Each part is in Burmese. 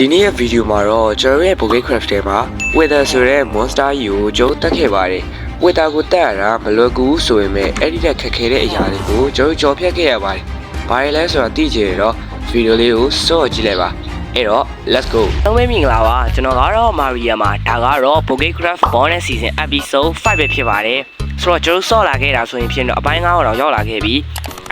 ဒီနေ့ရဲ့ဗီဒီယိုမှာတော့ကျွန်တော်ရဲ့ Poké Craft ထဲမှာ Weather ဆိုတဲ့ monster ကြီးကိုကျွန်တော်တက်ခဲ့ပါတယ်။ Weather ကိုတက်ရတာမလွယ်ကူဘူးဆိုရင်ပဲအဲ့ဒီတက်ခက်ခဲတဲ့အရာတွေကိုကျွန်တော်ကြော်ဖြတ်ခဲ့ရပါတယ်။ဘာတွေလဲဆိုတာသိကြရတော့ဗီဒီယိုလေးကိုစော့ကြည့်လိုက်ပါ။အဲ့တော့ let's go အားလုံးပဲမင်္ဂလာပါကျွန်တော်ကတော့ Maria မှာဒါကတော့ Pokecraft Bonus Season Episode 5ပဲဖြစ်ပါတယ်ဆိုတော့ကျွန်တော်ဆော့လာခဲ့တာဆိုရင်ဖြစ်တော့အပိုင်း9တော့ရောက်လာခဲ့ပြီ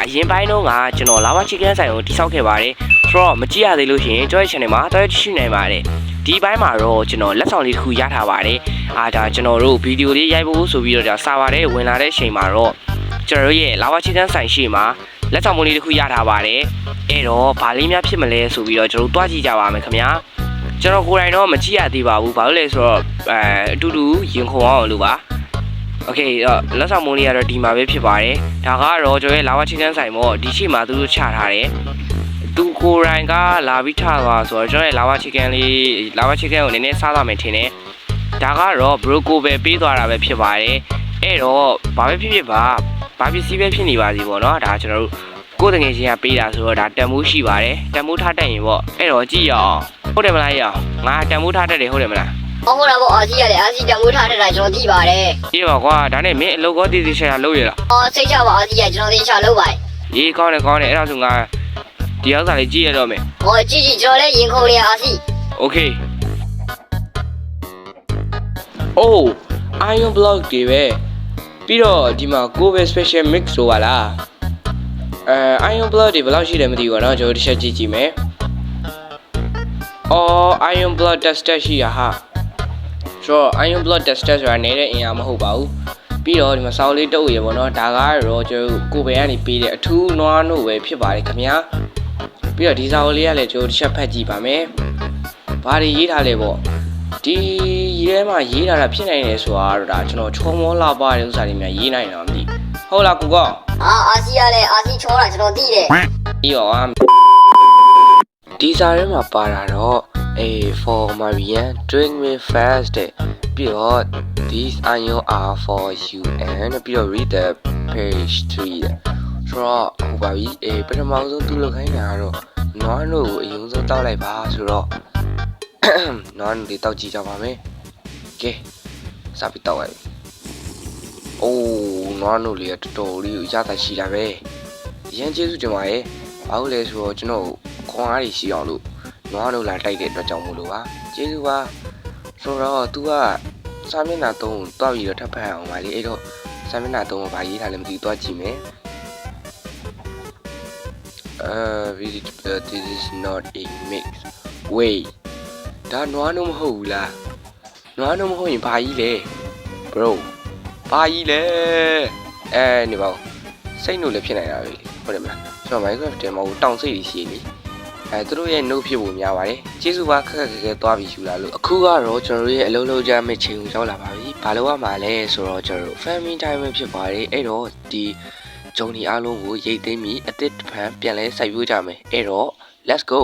အရင်ပိုင်းတော့ကကျွန်တော် Lava Chicken ဆိုင်ကိုတိစောက်ခဲ့ပါတယ် ဆိုတော့မကြည့်ရသေးလို့ရှိရင်ကျွန်တော်ရဲ့ channel မှာတော်တော်ကြည့်ရှုနိုင်ပါတယ်ဒီဘိုင်းမှာတော့ကျွန်တော်လက်ဆောင်လေးတစ်ခုရထားပါတယ်အားဒါကျွန်တော်တို့ဗီဒီယိုလေးရိုက်ဖို့ဆိုပြီးတော့ဒါစာပါတယ်ဝင်လာတဲ့အချိန်မှာတော့ကျွန်တော်တို့ရဲ့ Lava Chicken ဆိုင်ရှိမှာလက်ဆောင်မလေးတစ်ခုရထားပါတယ်အဲ့တော့ဗာလေးများဖြစ်မလဲဆိုပြီးတော့ကျွန်တော်တို့တွားကြည့်ကြပါမယ်ခင်ဗျာ ကျွန်တော်ကိုယ်တိုင်တော့မကြည့်ရသေးပါဘူးဘာလို့လဲဆိုတော့အဲအတူတူရင်ခုန်အောင်လို့ပါโอเคတော့လက်ဆောင်မိုးလေးကတော့ဒီမှာပဲဖြစ်ပါတယ်ဒါကတော့ကျွန်တော်ရဲ့လာဝချင်းချမ်းဆိုင်ပေါ့ဒီရှိမှာသူတို့ချထားတယ် သူကိုယ်တိုင်ကလာပြီးထားပါဆိုတော့ကျွန်တော်ရဲ့လာဝချီကန်လေးလာဝချီကန်ကိုနည်းနည်းစားသွားမယ်ထင်တယ်ဒါကတော့ဘရိုကိုပဲပေးသွားတာပဲဖြစ်ပါတယ်အဲ့တော့ဘာပဲဖြစ်ဖြစ်ပါဘာပစ္စည်းပဲဖြစ်နေပါစီပေါ့နော်ဒါကျွန်တော်တို့ကိုယ်တငယ်ချင်းကပေးတာဆိုတော့ဒါတန်မိုးရှိပါတယ်တန်မိုးထားတတ်ရင်ပေါ့အဲ့တော့ကြည့်ရအောင်ဟုတ်တယ်မလားရအောင်ငါတန်မိုးထားတတ်တယ်ဟုတ်တယ်မလားဟုတ်ဟုတ်လားပေါ့အာစီရတယ်အာစီတံမိုးထားတဲ့တာကျွန်တော်သိပါတယ်အေးပါကွာဒါနဲ့မင်းအလုပ်ကောတည်တည်ရှာရှာလုပ်ရလား။အော်စိတ်ချပါအာစီရကျွန်တော်သိချလုပ်ပါတယ်အေးကောင်းတယ်ကောင်းတယ်အဲ့ဒါဆိုငါ ဒီဥစ္စာလေးကြည့်ရတော့မယ် ။ဟောကြည့်ကြည့်ကျွန်တော်လည်းရင်ခုန်နေအာစီ โอเคအိုး iron block တွေပဲပြီးတော့ဒီမှာကိုပဲ special mix ဆိုပါလားအဲ iron block တွေဘယ်လောက်ရှိတယ်မသိဘူးကွာနော်ကျွန်တော်တစ်ချက်ကြည့်ကြည့်မယ်အော် iron block tester ရှိရဟာဆိုတော့ iron block tester ဆိုတာနေတဲ့အင်အားမဟုတ်ပါဘူးပြီးတော့ဒီမှာစောင်းလေးတုပ်ရပေါ့နော်ဒါကတော့ကျွန်တော်ကိုပဲကနေပေးတဲ့အထူးနွားနို့ပဲဖြစ်ပါတယ်ခင်ဗျာ ပြီးတော့ဒီစာအုပ်လေးကလည်းကျွန်တော်တစ်ချက်ဖတ်ကြည့်ပါမယ်ဘာတွေရေးထားလဲပေါ့ဒီရေးထဲမှာရေးထားတာဖြစ်နိုင်တယ်ဆိုတာတော့ဒါကျွန်တော်ချောမောလာပါတဲ့ဥစ္စာတွေများရေးနိုင်တာမသိဟုတ်လားကိုကော။အာအာစီရလည်းအာစီချောတာကျွန်တော်သိတယ်ပြီးတော့အာဒီစာထဲမှာပါတာတော့ A for Marian drink me fast တဲ့ပြီးတော့ these iron are for you and ပြီးတော့ read the page 3တဲ့ ဆိုတော့ဟိုပါပြီအေးပထမဆုံးသူလုပ်ခိုင်းတာကတော့နွားနို့ကိုအရင်ဆုံးတောက်လိုက်ပါဆိုတော့နွားနို့လေးတောက်ကြည့်ကြပါမယ်ကဲစပြီးတောက်လိုက်အိုးနွားနို့လေးကတော်တော်လေးကိုရတာရှိတာပဲရန်ကျေးဇူးတင်ပါရဲ့ဘာလို့လဲဆိုတော့ကျွန်တော်ခွန်အားတွေရှိအောင်လို့နွားနို့လာတိုက်တဲ့အတွက်ကြောင့်မို့လို့ပါကျေးဇူးပါဆိုတော့ तू ကစာမျက်နှာသုံးကိုတောက်ပြီးတော့ထပ်ဖတ်အောင်ပါလေအဲ့တော့စာမျက်နှာသုံးကိုဗာရေးထားလဲမသိဘူးတွားကြည့်မယ် Uh, really, uh, this is not a mix. Wait. ဒါနွားနှုတ်မဟုတ်ဘူးလားနွားနှုတ်မဟုတ်ရင်ဘာကြီးလဲ bro ဘာကြီးလဲအဲနေပါဦးစိတ်နှုတ်လည်းဖြစ်နိုင်တာပဲလေဟုတ်တယ်မလားကျွန်တော် Minecraft ထဲမှာဟိုတောင်စိတ်ကြီးရှိလေအဲသူတို့ရဲ့နှုတ်ဖြစ်ဖို့များပါတယ်ကျေးဇူးပါခက်ခက်ခဲခဲသွားပြီးယူလာလို့အခုကတော့ကျွန်တော်တို့ရဲ့အလုံးလုံးကြမဲ့ချိန်ကိုရောက်လာပါပြီဘာလို့ရမှာလဲဆိုတော့ကျွန်တော်တို့ family time ပဲဖြစ်ပါတယ်အဲ့တော့ဒီ ဂျုံဒီအားလုံးကိုရိတ်သိမ်းပြီးအစ်စ်တစ်ဖန်ပြန်လဲစိုက်ပျိုးကြမယ်အဲ့တော့ let's go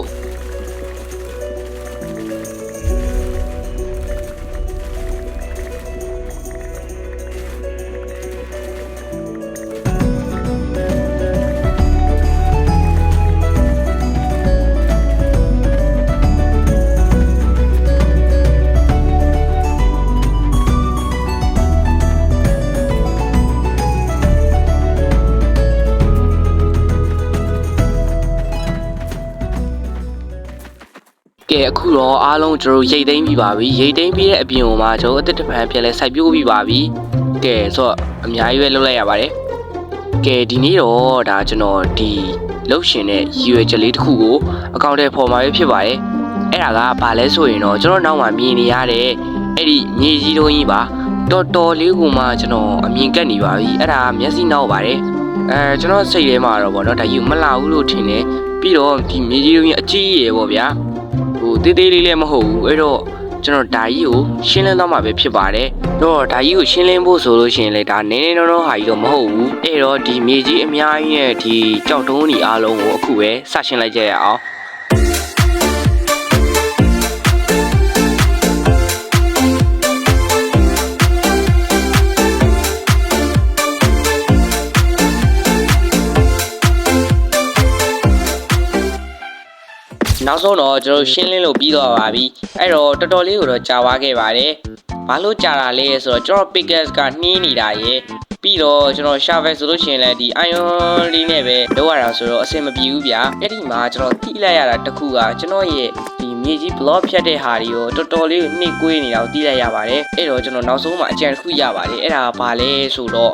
ကဲအခုတော့အားလုံးကျွန်တော်တို့ရိတ်သိမ်းပြီးပါပြီရိတ်သိမ်းပြီးတဲ့အပြင်မှာကျွန်တော်အစ်စ်တစ်ဖန်ပြန်လဲစိုက်ပျိုးပြီးပါပြီကဲဆိုတော့အများကြီးပဲလုပ်လိုက်ရပါတယ်ကဲဒီနေ့တော့ဒါကျွန်တော်ဒီလှုပ်ရှင်တဲ့ရည်ရွယ်ချက်လေးတစ်ခုကိုအကောင့်ထဲပေါ်မှာပဲဖြစ်ပါတယ်အဲ့ဒါကဘာလဲဆိုရင်တော့ကျွန်တော်နောက်မှာမြင်နေရတဲ့အဲ့ဒီမြေကြီးတုံးကြီးပါတော်တော်လေးကိုမှကျွန်တော်အမြင်ကက်နေပါပြီအဲ့ဒါမျက်စိနောက်ပါတယ်အဲကျွန်တော်စိတ်ထဲမှာတော့ဗောနော်ဒါကြီးကိုမလာဘူးလို့ထင်တယ်ပြီးတော့ဒီမြေကြီးတုံးကြီးအကြီးကြီးရယ်ဗောဗျာ ဟိုတေးသေးလေးလည်းမဟုတ်ဘူးအဲ့တော့ကျွန်တော်ဓာကြီးကိုရှင်းလင်းတော့မှာပဲဖြစ်ပါတယ်တော့ဓာကြီးကိုရှင်းလင်းဖို့ဆိုလို့ရှိရင်လေဒါနည်းနည်းတော့တော့ဟာကြီးတော့မဟုတ်ဘူးအဲ့တော့ဒီမြေကြီးအများကြီးရဲ့ဒီကြောက်တုံးကြီးအားလုံးကိုအခုပဲစရှင်းလိုက်ကြရအောင် နနောက်ဆုံးတော့ကျွန်တော်ရှင်းလင်းလို့ပြီးသွားပါပြီအဲ့တော့တော်တော်လေးကိုတော့ကြာသွားခဲ့ပါတယ်ဘာလို့ကြာတာလဲဆိုတော့ကျွန်တော် Pickers ကနှီးနေတာရေပြီးတော့ကျွန်တော် Sharvel ဆိုလို့ရှိရင်လည်းဒီ iron လေးနဲ့ပဲလောက်ရတာဆိုတော့အဆင်မပြေဘူးဗျာအဲ့ဒီမှာကျွန်တော်တိလိုက်ရတာတစ်ခုကကျွန်တော်ရဲ့ဒီမြေကြီး block ဖြတ်တဲ့ဟာတွေကိုတော်တော်လေးနှိပ်ကွေးနေတာကိုတိလိုက်ရပါတယ်အဲ့တော့ကျွန်တော်နောက်ဆုံးမှာအကြံတစ်ခုရပါတယ်အဲ့ဒါကဘာလဲဆိုတော့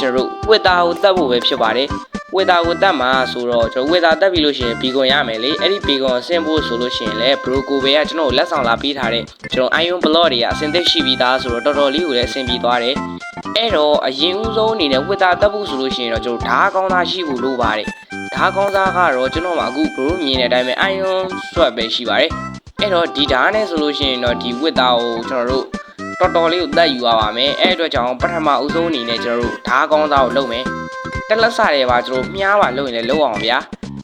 ကျွန်တော်တို့ဝက်သားကိုတတ်ဖို့ပဲဖြစ်ပါတယ် ဝေတာကိုတက်မှာဆိုတော့ကျွန်တော်ဝေတာတက်ပြီလို့ရှိရင်ဘီကွန်ရမယ်လေအဲ့ဒီဘီကွန်ဆင်းဖို့ဆိုလို့ရှိရင်လည်းဘရိုကိုဘေကကျွန်တော်ကိုလက်ဆောင်လာပေးထားတဲ့ကျွန်တော် iron block တွေကအစင်သက်ရှိပြီးသားဆိုတော့တော်တော်လေးကိုလည်းအဆင်ပြေသွားတယ်အဲ့တော့အရင်ဦးဆုံးအနေနဲ့ဝေတာတက်ဖို့ဆိုလို့ရှိရင်တော့ကျွန်တော်ဓာတ်ကောင်းသားရှိဖို့လိုပါတယ်ဓာတ်ကောင်းသားကတော့ကျွန်တော်မှာအခုဘရိုမြင်တဲ့အတိုင်းပဲ iron swap ပဲရှိပါတယ်အဲ့တော့ဒီဓာတ်နဲ့ဆိုလို့ရှိရင်တော့ဒီဝေတာကိုကျွန်တော်တို့တော်တော်လေးကိုတက်ယူရပါမယ်အဲ့အတွက်ကြောင့်ပထမဦးဆုံးအနေနဲ့ကျွန်တော်တို့ဓာတ်ကောင်းသားကိုလုပ်မယ် တက်လက်စားတွေပါကျွန်တော်မြားပါလုပ်ရင်လည်းလုပ်အောင်ဗျာ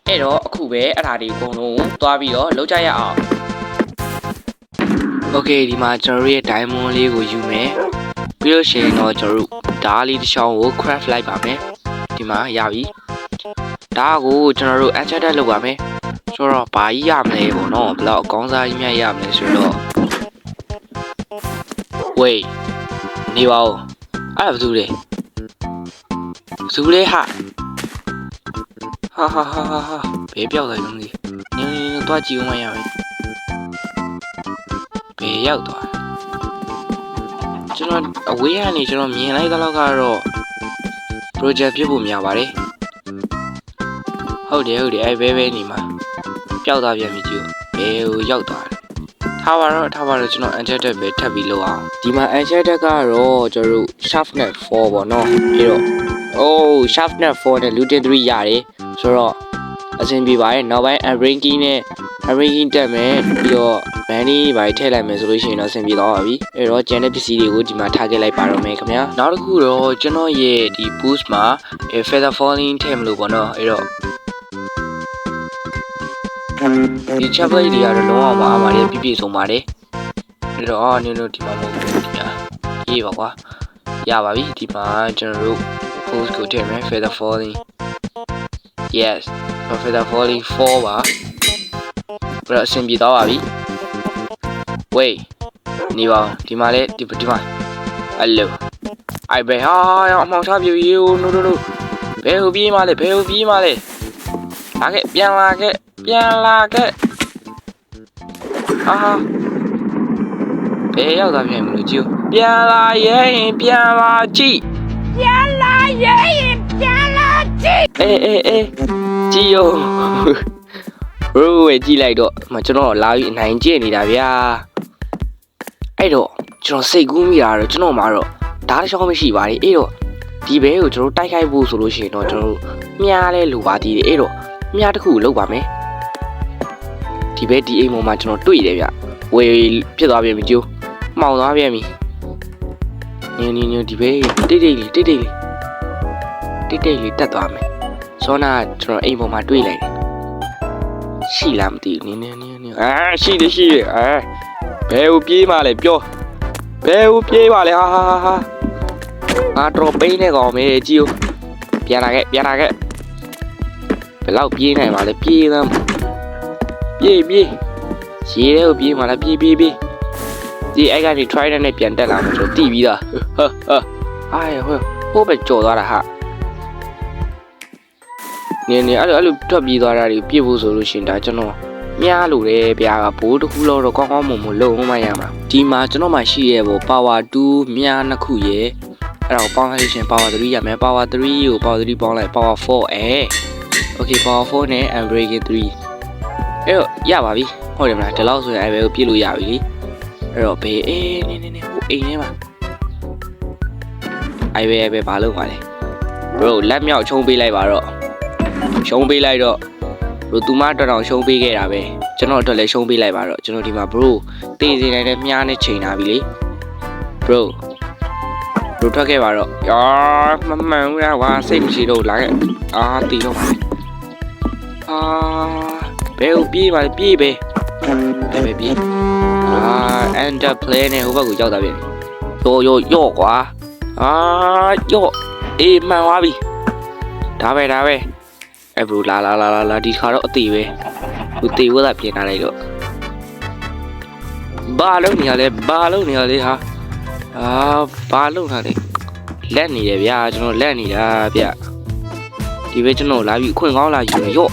အဲ့တော့အခုပဲအဲ့ဒါဒီအကုန်လုံးကိုသွားပြီးတော့လုပ်ကြရအောင်โอเคဒီမှာကျွန်တော်တို့ရဲ့ diamond လေးကိုယူမယ်ပြီးလို့ရှိရင်တော့ကျွန်တော်တို့ဓာတ်လေးတစ်ချောင်းကို craft လိုက်ပါမယ်ဒီမှာရပြီဓာတ်ကိုကျွန်တော်တို့ enchanted လုပ်ပါမယ်ဆိုတော့ဘာကြီးရမလဲပေါ့နော်ဘယ်တော့အကောင်းစားကြီးမြတ်ရမလဲဆိုတော့ wait နေပါဦးအဲ့ဒါဘာလုပ်လဲ ဘသူလဲဟာဟာဟာဟာဟာဟာဘယ်ပြောက်သွားလဲမသိနင်းနင်းတော့ကြည့်ဦးမရမယ်ဘယ်ရောက်သွားလဲကျွန်တော်အဝေးကနေကျွန်တော်မြင်လိုက်တဲ့လောက်ကတော့ project ဖြစ်ဖို့များပါတယ်ဟုတ်တယ်ဟုတ်တယ်အဲ့ဘဲဘဲနေမှာပျောက်သွားပြန်ပြီကြည့်ဘယ်ဟိုရောက်သွားလဲ ထားပါတော့ထားပါတော့ကျွန်တော် enchanted ပဲထပ်ပြီးလုပ်အောင်ဒီမှာ enchanted ကတော့ကျွန်တော်တို့ sharpness 4ပေါ့နော်ပြီးတော့ oh sharpness 4နဲ့ lutin 3ရတယ်ဆိုတော့အဆင်ပြေပါတယ်နောက်ပိုင်း ranking နဲ့ ranking တက်မယ်ပြီးတော့ bandy ဘာထည့်လိုက်မယ်ဆိုလို့ရှိရင်တော့အဆင်ပြေသွားပါပြီအဲ့တော့ကျန်တဲ့ပစ္စည်းတွေကိုဒီမှာထားခဲ့လိုက်ပါတော့မယ်ခင်ဗျာနောက်တစ်ခုတော့ကျွန်တော်ရဲ့ဒီ boost မှာ feather falling ထည့်မလို့ပေါ့နော်အဲ့တော့ ဒီ chaplet တွေကတော့လုံးဝမအားပါတယ်ပြည့်ပြည့်စုံပါတယ်အဲ့တော့နင်တို့ဒီမှာမဟုတ်ဘူးဒီမှာရေးပါကွာရပါပြီဒီမှာကျွန်တော်တို့ post ကိုထည့်မယ် feather falling yes feather falling 4ပါပြီးတော့အဆင်ပြေသွားပါပြီ wait နေပါဦးဒီမှာလေဒီဒီမှာ hello အိုင်ဘယ်ဟာအမောင်ထားပြရေ no no no ဘယ်ဟိုပြေးမလဲဘယ်ဟိုပြေးမလဲလာခဲ့ပြန်လာခဲ့ ပြန်လာခဲ့ဟာဟာဘယ်ရောက်သွားပြန်မလို့ကြည့်ဦးပြန်လာရင်ပြန်လာကြည့်အေးအေးအေးကြည့်ရောရိုးဝဲကြည့်လိုက်တော့မကျွန်တော်လာပြီးအနိုင်ကျင့်နေတာဗျာအဲ့တော့ကျွန်တော်စိတ်ကူးမိတာတော့ကျွန်တော်မှာတော့ဓာတ်တစ်ချောင်းမရှိပါဘူးအဲ့တော့ဒီဘဲကိုကျွန်တော်တိုက်ခိုက်ဖို့ဆိုလို့ရှိရင်တော့ကျွန်တော်မြားလဲလိုပါသေးတယ်အဲ့တော့မြားတစ်ခုလောက်ပါမယ် ဒီဘဲဒီအိမ်ပေါ်မှာကျွန်တော်တွေ့တယ်ဗျဝေဖြစ်သွားပြန်ပြီကျိုးမှောင်သွားပြန်ပြီနင်းနင်းနင်းဒီဘဲတိတ်တိတ်လေးတိတ်တိတ်လေးတိတ်တိတ်လေးတက်သွားမယ်။စောနာကျွန်တော်အိမ်ပေါ်မှာတွေးလိုက်တယ်။ရှိလားမသိဘူးနင်းနင်းနင်းနင်းအာရှိတယ်ရှိတယ်အာဘယ်ကိုပြေးမှလဲပြောဘယ်ကိုပြေးမှလဲဟာဟာဟာဟာငါတော့ပိန်းနေကောင်မေးကြည့်ဦးပြန်လာခဲ့ပြန်လာခဲ့ဘယ်လောက်ပြေးနိုင်မှာလဲပြေးသမ်း ပြေးပြေးရေထဲကိုပြေးမှလားပြေးပြေးပြေးဒီအဲ့ကနေ try နဲ့ပြန်တက်လာမှာဆိုတိပြီးသားဟာဟာအာဟိုဟိုဘက်ကြော်သွားတာဟာနင်းနေအဲ့လိုအဲ့လိုထွက်ပြေးသွားတာတွေပြစ်ဖို့ဆိုလို့ရှရင်ဒါကျွန်တော်မြားလို့တယ်ဗျာဘိုးတစ်ခုလောက်တော့ကောင်းကောင်းမွန်မွန်လုံမှရမှာဒီမှာကျွန်တော်မှရှိရဲ့ပေါ့ power 2မြားနှစ်ခုရဲ့အဲ့ဒါကိုပေါင်းလိုက်လို့ရှရင် power 3ရမယ် power 3ကို power 3ပေါင်းလိုက် power 4အဲ okay power 4နဲ့ unbreaking 3 အဲ့တော့ရပါပြီဟုတ်တယ်မလားဒီလောက်ဆိုရင်အဲ့ဘဲကိုပြစ်လို့ရပြီလေအဲ့တော့ဘေးအေးနေနေနေဟိုအိမ်ထဲမှာအဲ့ဘဲအဲ့ဘဲဘာလုပ်မှာလဲ bro လက်မြောက်ချုံပေးလိုက်ပါတော့ရှုံးပေးလိုက်တော့ဘရိုသူမတော်တော်ရှုံးပေးခဲ့တာပဲကျွန်တော်အတွက်လည်းရှုံးပေးလိုက်ပါတော့ကျွန်တော်ဒီမှာ bro တေးစီနိုင်တဲ့မြားနဲ့ချိန်လာပြီလေ bro bro ထွက်ခဲ့ပါတော့ယာမမှန်ဘူးလားကွာစိတ်မရှိတော့ဘူးလာခဲ့အာတီတော့ပါအာ ဘယ်ကိုပြေးပါလဲပြေးပဲဘယ်ပဲပြေးအာ enter play နဲ့ဟိုဘက်ကိုရောက်တာပြန်ရောရောရောကွာအာရောအေးမှန်သွားပြီဒါပဲဒါပဲအဲ့ဘရူလာလာလာလာလာဒီခါတော့အသေးပဲသူတေဝသာပြင်ထားလိုက်တော့ဘာလုံးနေရလဲဘာလုံးနေရလဲဟာအာဘာလုံးထားလဲလက်နေတယ်ဗျာကျွန်တော်လက်နေတာဗျဒီပဲကျွန်တော်လာပြီးအခွင့်ကောင်းလာယူရော့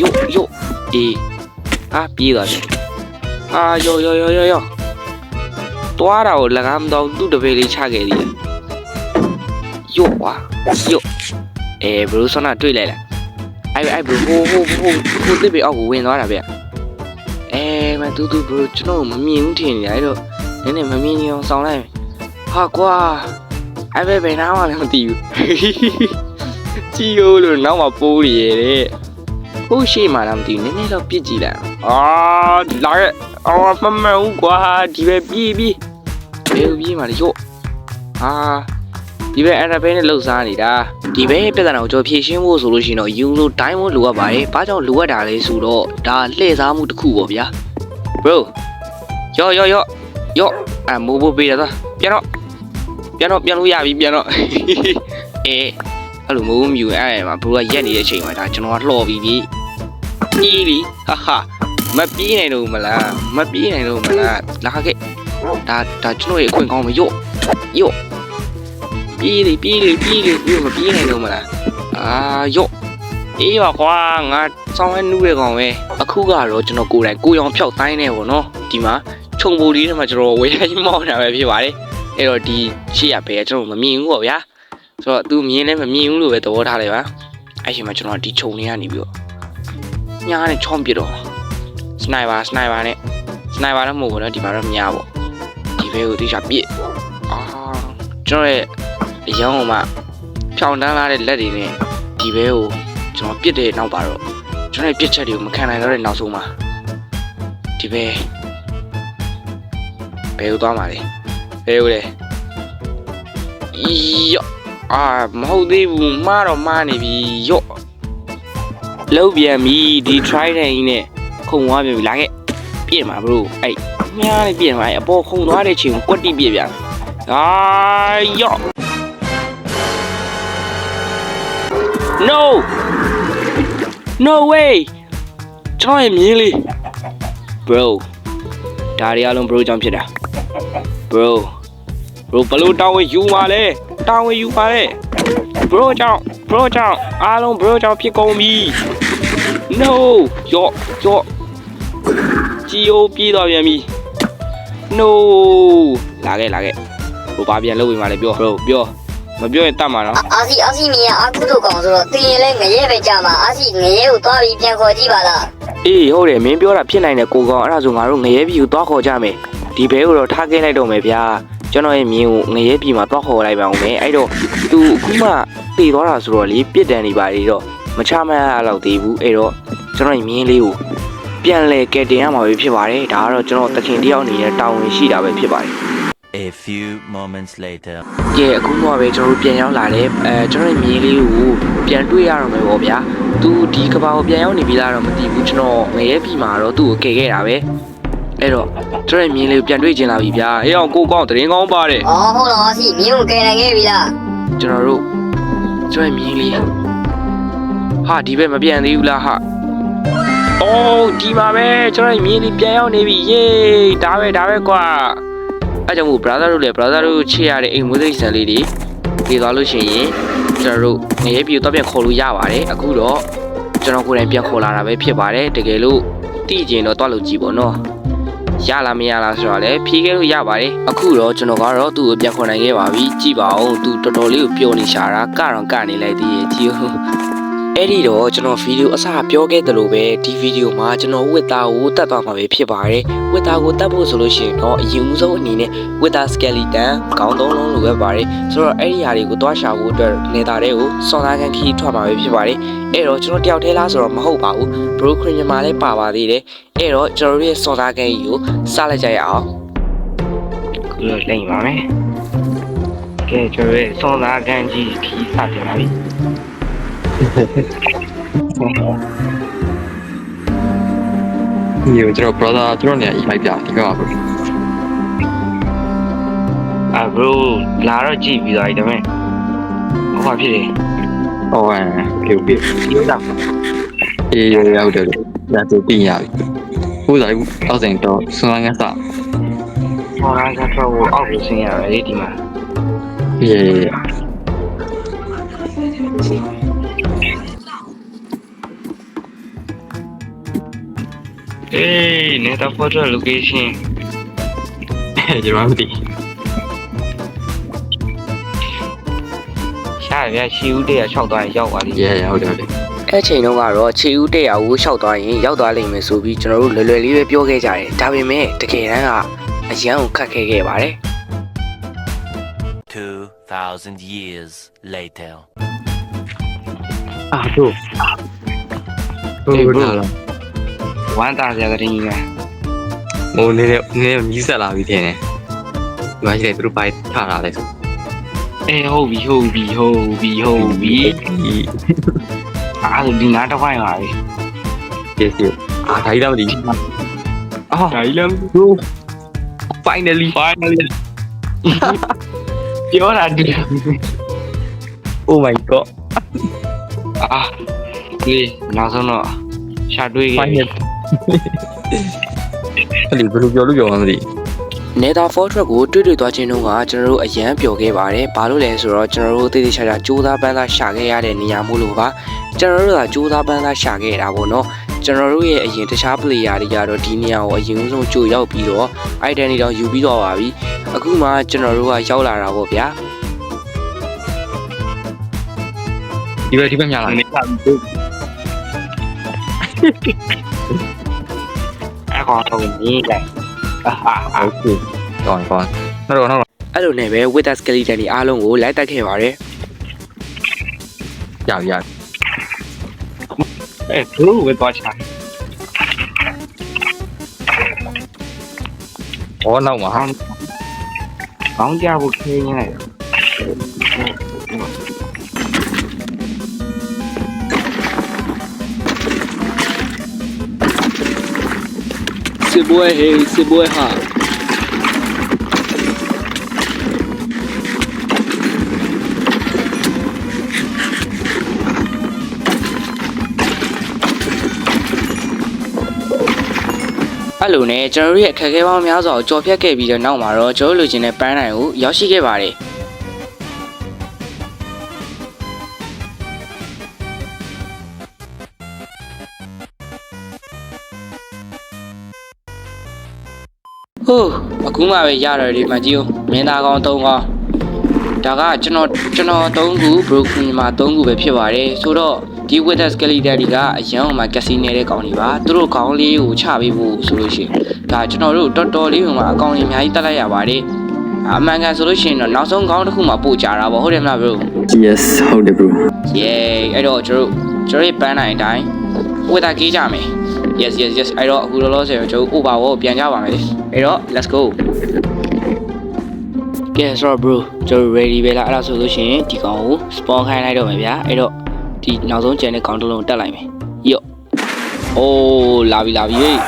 ရော့ရော့ရော့အေးဟာပြေးသွားတယ်အာရော့ရော့ရော့ရော့ရော့တွားတာကိုလကားမတော့သူ့တပည့်လေးချခဲ့သေးတယ်ရော့ဝါရော့အဲဘရူဆွမ်းနာတွေ့လိုက်လားအဲ့အဲ့ဘဟိုဟိုဟိုဟိုတစ်ပေအောက်ကိုဝင်သွားတာဗျအဲမတူတူဘရိုကျွန်တော်မမြင်ဘူးထင်နေတယ်အဲ့တော့နည်းနည်းမမြင်အောင်စောင်းလိုက်ဟာကွာအဲ့ဘယ်ဘယ်နားမှလည်းမသိဘူးကြည့်ရိုးလို့နောက်မှပိုးရရဲ့တဲ့ ဟိုရှိမှလည်းမသိဘူးနည်းနည်းတော့ပြစ်ကြည့်လိုက်အာလာရဲ့အော်မမှန်ဘူးကွာဒီပဲပြေးပြေးဘယ်လိုပြေးမှလဲရော့အာဒီပဲအဲ့ဒါပဲနဲ့လှုပ်ရှားနေတာဒီပဲပြဿနာကိုကျွန်တော်ဖြေရှင်းဖို့ဆိုလို့ရှိရင်တော့ယူလို့တိုင်းဖို့လိုအပ်ပါတယ်။ဘာကြောင့်လိုအပ်တာလဲဆိုတော့ဒါလှည့်စားမှုတစ်ခုပေါ့ဗျာ။ bro ယောယောယောယောအမိုးဘပေးတာသွားပြန်တော့ပြန်တော့ပြန်လို့ရပြီပြန်တော့အေးအဲ့လိုမိုးမြူအဲ့မှာ bro ကရက်နေတဲ့အချိန်မှာဒါကျွန်တော်ကလှော်ပြီးပြီ ပြေးပြီဟာဟာမပြေးနိုင်တော့ဘူးမလားမပြေးနိုင်တော့ဘူးမလားလာခဲ့ဒါဒါကျွန်တော်ရဲ့အခွင့်ကောင်းမယောယောပြေးလေပြေးလေပြေးလေပြေးမပြေးနိုင်တော့မလားအာယော့အေးပါကွာငါစောင်းဝဲနူးရကောင်ပဲအခုကတော့ကျွန်တော်ကိုယ်တိုင်ကိုရောင်ဖြောက်တိုင်းနေပေါ့နော်ဒီမှာခြုံပိုလေးထဲမှာကျွန်တော်ဝေးရိုင်းမောင်းတာပဲဖြစ်ပါတယ်အဲ့တော့ဒီရှေ့ရဘယ်ကျွန်တော်မမြင်ဘူးပေါ့ဗျာဆိုတော့ तू မြင်လည်းမမြင်ဘူးလို့ပဲသဘောထားလိုက်ပါအဲ့ချိန်မှာကျွန်တော်ဒီခြုံလေးကနေပြီးတော့ ညားနဲ့ချောင်းပြတော့စနိုက်ပါစနိုက်ပါနဲ့စနိုက်ပါတော့မဟုတ်ဘူးနော်ဒီမှာတော့မြားပေါ့ဒီဘဲကိုတိကျပြစ်အာကျွန်တော်ရဲ့အယောင်းကမှဖြောင်းတန်းလာတဲ့လက်တွေနဲ့ဒီဘဲကိုကျွန်တော်ပြစ်တဲ့နောက်ပါတော့ကျွန်တော်ရဲ့ပြစ်ချက်တွေကိုမခံနိုင်တော့တဲ့နောက်ဆုံးမှာဒီဘဲဘဲကိုသွားမှာလေဘဲကိုလေဤယော့အာမဟုတ်သေးဘူးမှားတော့မှားနေပြီယော့ လောက်ပြန်ပြီဒီ try တဲ့ကြီးနဲ့ခုံသွားပြန်ပြီလာခဲ့ပြည့်မှာဘရိုအဲ့မြားလေးပြည့်မှာအဲ့အပေါ်ခုံသွားတဲ့ချိန်ကိုကွက်တိပြည့်ပြန်အာယော့ No No way ကျွန်တော်ရဲ့မြင်းလေး Bro ဒါတွေအလုံး bro ကြောင့်ဖြစ်တာ Bro Bro ဘလို့တောင်းဝင်ယူပါလဲတောင်းဝင်ယူပါလဲ Bro ကြောင့် Bro ကြောင့်အားလုံး bro ကြောင့်ဖြစ်ကုန်ပြီ No ယော့ယော့ကြီယိုပြေးတော့ပြန်ပြီ No လာခဲ့လာခဲ့ Bro ဘာပြန်လုပ်ဝင်ပါလဲပြော Bro ပြောမပြောရင်တတ်မှာနော်အာစီအာစီမင်းကအာကုတို့ကောင်ဆိုတော့တင်ရင်လဲငရဲပဲကြမှာအာစီငရဲကိုသွားပြီးပြန်ခေါ်ကြည့်ပါလားအေးဟုတ်တယ်မင်းပြောတာဖြစ်နိုင်တယ်ကိုကောင်အဲ့ဒါဆိုငါတို့ငရဲပြည်ကိုသွားခေါ်ကြမယ်ဒီဘဲကိုတော့ထားခဲ့လိုက်တော့မယ်ဗျာ ကျွန်တော်ရဲ့မြင်းကိုငရဲပြည်မှာသွားခေါ်လိုက်ပါအောင်မယ်အဲ့တော့သူအခုမှတည်သွားတာဆိုတော့လေပြစ်ဒဏ်တွေပါလေတော့မချမှတ်ရတော့သေးဘူးအဲ့တော့ကျွန်တော်ရဲ့မြင်းလေးကိုပြန်လဲကဲတင်ရမှာပဲဖြစ်ပါတယ်ဒါကတော့ကျွန်တော်တခင်တယောက်အနေနဲ့တာဝန်ရှိတာပဲဖြစ်ပါတယ် A few moments later. ကဲအခုမှပဲကျွန်တော်တို့ပြန်ရောက်လာတယ်အဲကျွန်တော်ရဲ့မြင်းလေးကိုပြန်တွေ့ရတော့မယ်ပေါ့ဗျာသူဒီကဘာကိုပြန်ရောက်နေပြီလားတော့မသိဘူးကျွန်တော်ငရဲပြည်မှာတော့သူ့ကိုကယ်ခဲ့တာပဲ အဲ့တော့ကျွန်တော်ရဲ့မြင်းလေးကိုပြန်တွေ့ချင်လာပြီဗျာအေးအောင်ကိုကောင်းတရင်ကောင်းပါတယ်။အော်ဟုတ်လားအာစီမင်းကိုကယ်နိုင်ခဲ့ပြီလားကျွန်တော်တို့ကျွန်တော်ရဲ့မြင်းလေးဟာဒီဘက်မပြန်သေးဘူးလားဟာအော်ဒီမှာပဲကျွန်တော်ရဲ့မြင်းလေးပြန်ရောက်နေပြီယေးဒါပဲဒါပဲကွာအဲ့ကြောင့်မို့ brother တို့လည်း brother တို့ချစ်ရတဲ့အိမ်မွေးသိစံလေးတွေပြေးသွားလို့ရှိရင်ကျွန်တော်တို့ငရဲပြေတော့ပြန်ခေါ်လို့ရပါတယ်အခုတော့ကျွန်တော်ကိုယ်တိုင်ပြန်ခေါ်လာတာပဲဖြစ်ပါတယ်တကယ်လို့တိကျင်တော့တွားလို့ကြည့်ပေါ့နော် ရလားမရလားဆိုတော့လည်းဖြေးခဲ့လို့ရပါတယ်အခုတော့ကျွန်တော်ကတော့သူ့ကိုပြန်ခေါ်နိုင်ခဲ့ပါပြီကြည့်ပါဦးသူတော်တော်လေးကိုပျော်နေရှာတာကတော့ကနေလိုက်သေးရဲ့ကြည့်ဦး အဲ့ဒီတော့ကျွန်တော်ဗီဒီယိုအစပြောခဲ့သလိုပဲဒီဗီဒီယိုမှာကျွန်တော်ဝစ်သားကိုတတ်သွားမှာပဲဖြစ်ပါတယ်ဝစ်သားကိုတတ်ဖို့ဆိုလို့ရှိရင်တော့အရင်ဦးဆုံးအနေနဲ့ဝစ်သား skeleton ခေါင်းသုံးလုံးလိုပဲပါတယ်ဆိုတော့အဲ့ဒီဟာတွေကိုတွားရှာဖို့အတွက်နေသားတွေကိုစော်သားကန်ခီထွက်မှာပဲဖြစ်ပါတယ်အဲ့တော့ကျွန်တော်တယောက်တည်းလားဆိုတော့မဟုတ်ပါဘူး broken မြန်မာလည်းပါပါသေးတယ်အဲ့တော့ကျွန်တော်တို့ရဲ့စော်သားကန်ကြီးကိုစလိုက်ကြရအောင်ခုလိုလိမ့်ပါမယ်ကဲကျွန်တော်ရဲ့စော်သားကန်ကြီးခီးစတင်ပါပြီ ညိုကျွန်တော် brother ကျွန်တော်နေရာအိမ်လိုက်ပြဒီကပါဘယ်အာ bro လာတော့ကြည့်ပြီးသွားပြီဒါပေမဲ့ဘာဖြစ်လဲဟောဟဲ့ပြေပြေရိုးတာအေးရရောက်တယ်ဒါသူပြင်ရပြီခုစားခုတော့စင်တော့စွမ်းငန်းစဟောငါကတော့အောက်ကိုဆင်းရတယ်လေဒီမှာအေး နေတာဖော်တော့ location ကျွန်တော်မသိရှာရရှီဦးတရ6သွားရင်ရောက်သွားပြီရေဟုတ်တယ်ဟုတ်တယ်အဲ့ချိန်တုန်းကတော့ခြေဦးတက်ရကိုရှောက်သွားရင်ရောက်သွားလိမ့်မယ်ဆိုပြီးကျွန်တော်တို့လွယ်လွယ်လေးပဲပြောခဲ့ကြတယ်ဒါပေမဲ့တကယ်တမ်းကအရန်ကိုခတ်ခဲခဲ့ပါတယ် 2,000 years later. အာတို့ဟုတ်လား ဝမ်းတာစရာတည်းကြီးကဟိုနည်းနည်းနည်းမြည်ဆက်လာပြီထင်တယ်ဒီမှာရှိတယ်သူတို့ပိုက်ထတာလဲဆိုအေးဟုတ်ပြီဟုတ်ပြီဟုတ်ပြီဟုတ်ပြီဒီအားလုံးဒီနားတစ်ပိုင်းပါပဲ yes yes အာဒါကြီးတော့မသိအာဒါကြီးလည်းတို့ finally finally ပြောတာဒီ oh my god အာဒီနောက်ဆုံးတော့ရှာတွေ့ခဲ့ finally အဲ့ဒီဘယ်လိုပြောလို့ပြောမှမသိ Nether Fortress ကိုတွေ့တွေ့သွားခြင်းတုန်းကကျွန်တော်တို့အရန်ပျော်ခဲ့ပါတယ်။ဘာလို့လဲဆိုတော့ကျွန်တော်တို့တည်တည်ချာချာစူးစမ်းပန်းသားရှာခဲ့ရတဲ့နေရာမို့လို့ပါ။ကျွန်တော်တို့ကစူးစမ်းပန်းသားရှာခဲ့တာပေါ့နော်။ကျွန်တော်တို့ရဲ့အရင်တခြား player တွေကတော့ဒီနေရာကိုအရင်ဆုံးကြိုရောက်ပြီးတော့ item တွေတော့ယူပြီးတော့ပါပြီ။အခုမှကျွန်တော်တို့ကရောက်လာတာပေါ့ဗျာဒီဘက်ဒီဘက်များလာနေပါဘူး အကောင်တော့နေလိုက်အာဟာ โอเคကောင်းကောင်းနောက်တော့နောက်တော့ ။အဲ့လိုနဲ့ပဲ with the skeleton တွေအားလုံးကိုလိုက်တက်ခဲ့ပါတယ် ရပြီရပြီ အဲဘလို့ဝယ်သွားချာ ဟောနောက်မှာ ကောင်းကောင်းကြဖို့ခင်းနေတယ် ။ စစ်ပွဲဟေးစစ်ပွဲဟာအဲ့လိုနဲ့ကျွန်တော်တို့ရဲ့အခက်အခဲပေါင်းများစွာကိုကြော်ဖြတ်ခဲ့ပြီးတဲ့နောက်မှာတော့ကျွန်တော်တို့လူချင်းတဲ့ပန်းနိုင်ကိုရောက်ရှိခဲ့ပါတယ် ဟိုးအခုမှပဲရတော့ဒီမှာကြည့်ဦးမင်းသားကောင်း၃ကောင်းဒါကကျွန်တော်ကျွန်တော်၃ခု broken မှာ၃ခုပဲဖြစ်ပါတယ်ဆိုတော့ဒီ with the skeleton တွေကအရန်အောင်မှာကက်စီနေတဲ့ကောင်တွေပါသူတို့ခေါင်းလေးကိုချပေးဖို့ဆိုလို့ရှိရင်ဒါကျွန်တော်တို့တော်တော်လေးဟိုမှာအကောင်တွေအများကြီးတက်လိုက်ရပါတယ်အမှန်ကန်ဆိုလို့ရှိရင်တော့နောက်ဆုံးခေါင်းတစ်ခုမှပို့ကြတာပေါ့ဟုတ်တယ်မလား bro yes ဟုတ်တယ် bro yay အဲ့တော့ကျွန်တော်တို့ကျွန်တော်ရဲ့ပန်းနိုင်အတိုင်းဝေတာကြီးကြမယ် yes yes yes အဲ့တော့အခုလောလောဆယ်ကျွန်တော် over ကိုပြန်ကြပါမယ်လေ အဲ့တော့ let's go ကဲဆိုတော့ bro ကျွန်တော် ready ပဲလားအဲ့ဒါဆိုလို့ရှိရင်ဒီကောင်ကို spawn ခိုင်းလိုက်တော့မယ်ဗျာအဲ့တော့ဒီနောက်ဆုံးကျန်တဲ့ကောင်တစ်လုံးတက်လိုက်မယ်ယော့အိုးလာပြီလာပြီဟေး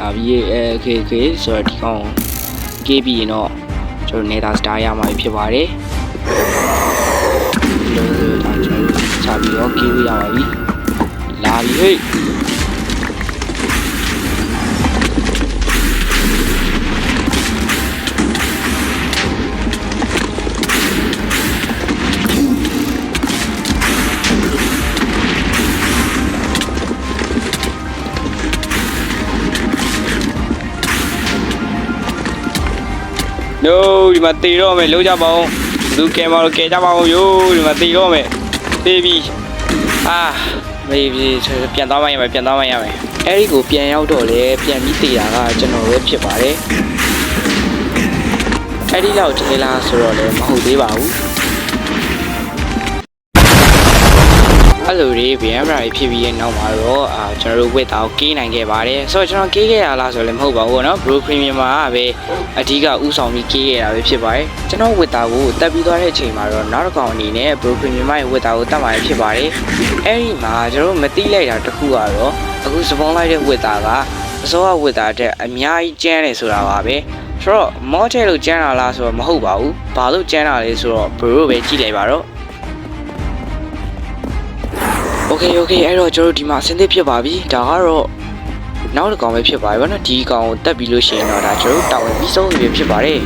လာပြီဟေးအဲ okay okay ဆိုတော့ဒီကောင်ကိုကေးပြီးရင်တော့ကျွန်တော် nether star ရမှာဖြစ်ပါတယ်လို့ဒါကျွန်တော်ချပြီးတော့ကေးလို့ရပါပြီလာပြီဟေး no ဒီမှာတေတော့မယ်လုံးကြပါအောင်လူကဲမလို့ကဲကြပါအောင်ယောဒီမှာတေတော့မယ်တေးပြီအာမေးပြီပြန်သွားမှရမယ်ပြန်သွားမှရမယ်အဲ့ဒီကိုပြန်ရောက်တော့လေပြန်ပြီးတေတာကကျွန်တော်ပဲဖြစ်ပါတယ်အဲ့ဒီလောက်ထဲလားဆိုတော့လည်းမဟုတ်သေးပါဘူး အဲ့လိုတွေ BMR ဖြစ်ပြီးတဲ့နောက်မှာတော့အာကျွန်တော်တို့ဝက်တာကိုကေးနိုင်ခဲ့ပါတယ်ဆိုတော့ကျွန်တော်ကေးခဲ့ရလားဆိုတော့လည်းမဟုတ်ပါဘူးเนาะ Bro Premium မှာပဲအဓိကဥဆောင်ပြီးကေးရတာပဲဖြစ်ပါတယ်ကျွန်တော်ဝက်တာကိုတက်ပြီးသွားတဲ့အချိန်မှာတော့နောက်တစ်ကောင်အနေနဲ့ Bro Premium ရဲ့ဝက်တာကိုတက်มาဖြစ်ပါတယ်အဲ့ဒီမှာကျွန်တော်တို့မတိလိုက်တာတစ်ခုကတော့အခုစပွန်လိုက်တဲ့ဝက်တာကအစောကဝက်တာတဲ့အများကြီးကျန်းတယ်ဆိုတာပါပဲဆိုတော့မော့ထဲလို့ကျန်းတာလားဆိုတော့မဟုတ်ပါဘူးဘာလို့ကျန်းတာလဲဆိုတော့ Bro ပဲကြည့်လိုက်ပါတော့ โอ Okay okay အဲ့တော့ကျွန်တော်တို့ဒီမှာအဆင်သင့်ဖြစ်ပါပြီဒါကတော့နောက်တစ်ကောင်ပဲဖြစ်ပါပြီဗောနော်ဒီကောင်ကိုတက်ပြီးလို့ရှိရင်တော့ဒါကျွန်တော်တို့တာဝန်ပြီးဆုံးပြီဖြစ်ပါတယ်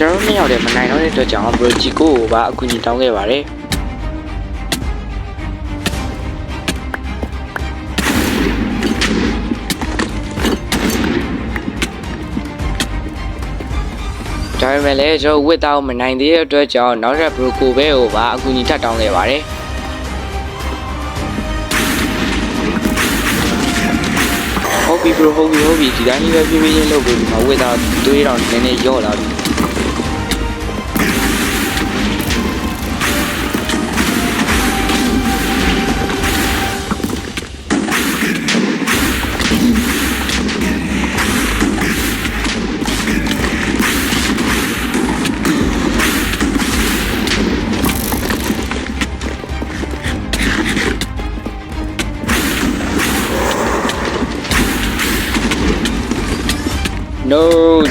ကျွန်တော်တို့နှစ်ယောက်တည်းမနိုင်တော့တဲ့အတွက်ကြောင့်ဘရိုဂျီကိုကိုပါအကူအညီတောင်းခဲ့ပါတယ်ဒါပေမဲ့လည်းကျွန်တော်ဝစ်တောင်းမနိုင်သေးတဲ့အတွက်ကြောင့်နောက်ထပ်ဘရိုကိုပဲကိုပါအကူအညီထပ်တောင်းခဲ့ပါတယ်ဟုတ်ပြီဘရိုဟုတ်ပြီဟုတ်ပြီဒီတိုင်းကြီးပဲပြင်းပြင်းချင်းလုပ်ပြီးဒီမှာဝစ်တောင်းတွေးတော့နည်းနည်းရော့လာပြီ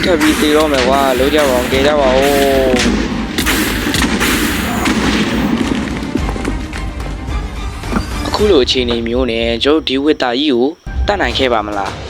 ထပ်ပြီးသေးတော့မယ်ကွာလုံးကြပါအောင်ကြေကြပါဦးအခုလိုအခြေအနေမျိုးနဲ့ကျတို့ဒီဝစ်တာကြီးကိုတတ်နိုင်ခဲ့ပါမလား